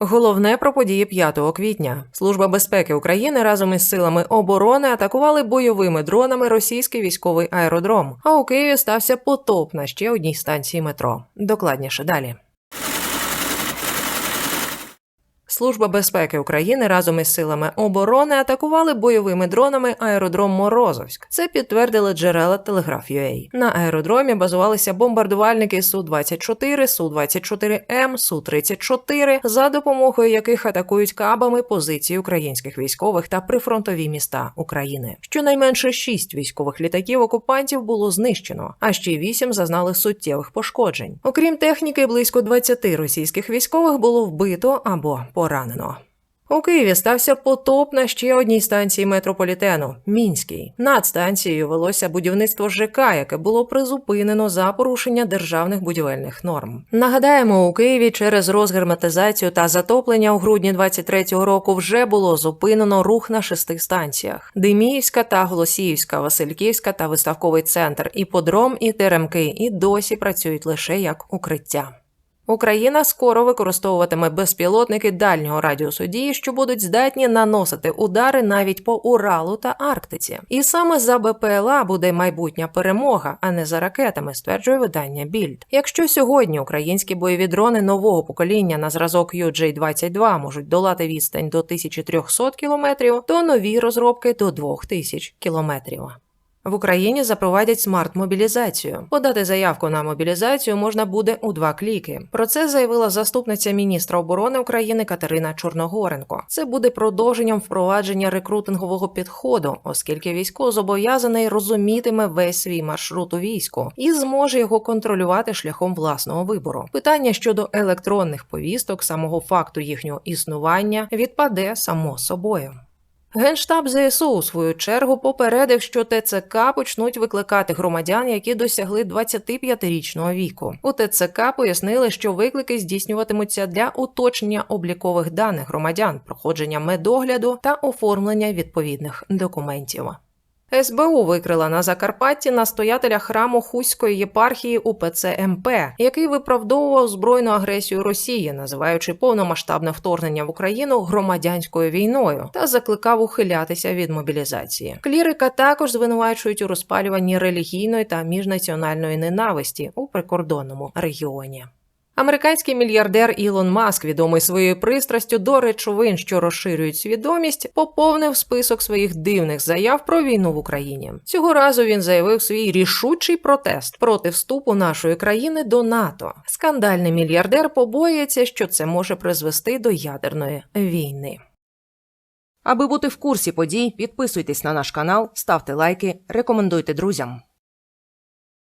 Головне про події 5 квітня. Служба безпеки України разом із силами оборони атакували бойовими дронами російський військовий аеродром. А у Києві стався потоп на ще одній станції метро. Докладніше далі. Служба безпеки України разом із силами оборони атакували бойовими дронами аеродром Морозовськ. Це підтвердили джерела Телеграф.UA. На аеродромі базувалися бомбардувальники Су-24, Су-24М, Су-34, за допомогою яких атакують кабами позиції українських військових та прифронтові міста України. Щонайменше шість військових літаків окупантів було знищено, а ще вісім зазнали суттєвих пошкоджень. Окрім техніки, близько 20 російських військових було вбито або поранено. У Києві стався потоп на ще одній станції метрополітену Мінській. Над станцією велося будівництво ЖК, яке було призупинено за порушення державних будівельних норм. Нагадаємо, у Києві через розгерметизацію та затоплення у грудні 23-го року вже було зупинено рух на шести станціях: Деміївська та Голосіївська, Васильківська та виставковий центр, іподром і теремки і досі працюють лише як укриття. Україна скоро використовуватиме безпілотники дальнього радіусу дії, що будуть здатні наносити удари навіть по Уралу та Арктиці. І саме за БПЛА буде майбутня перемога, а не за ракетами, стверджує видання Більд. Якщо сьогодні українські бойові дрони нового покоління на зразок UJ-22 можуть долати відстань до 1300 кілометрів, то нові розробки до 2000 кілометрів. В Україні запровадять смарт-мобілізацію. Подати заявку на мобілізацію можна буде у два кліки. Про це заявила заступниця міністра оборони України Катерина Чорногоренко. Це буде продовженням впровадження рекрутингового підходу, оскільки військо зобов'язаний розумітиме весь свій маршрут у війську і зможе його контролювати шляхом власного вибору. Питання щодо електронних повісток, самого факту їхнього існування відпаде само собою. Генштаб ЗСУ у свою чергу попередив, що ТЦК почнуть викликати громадян, які досягли 25-річного віку. У ТЦК пояснили, що виклики здійснюватимуться для уточнення облікових даних громадян, проходження медогляду та оформлення відповідних документів. СБУ викрила на Закарпатті настоятеля храму Хуської єпархії УПЦ МП, який виправдовував збройну агресію Росії, називаючи повномасштабне вторгнення в Україну громадянською війною, та закликав ухилятися від мобілізації. Клірика також звинувачують у розпалюванні релігійної та міжнаціональної ненависті у прикордонному регіоні. Американський мільярдер Ілон Маск, відомий своєю пристрастю до речовин, що розширюють свідомість, поповнив список своїх дивних заяв про війну в Україні. Цього разу він заявив свій рішучий протест проти вступу нашої країни до НАТО. Скандальний мільярдер побоюється, що це може призвести до ядерної війни. Аби бути в курсі подій, підписуйтесь на наш канал, ставте лайки, рекомендуйте друзям.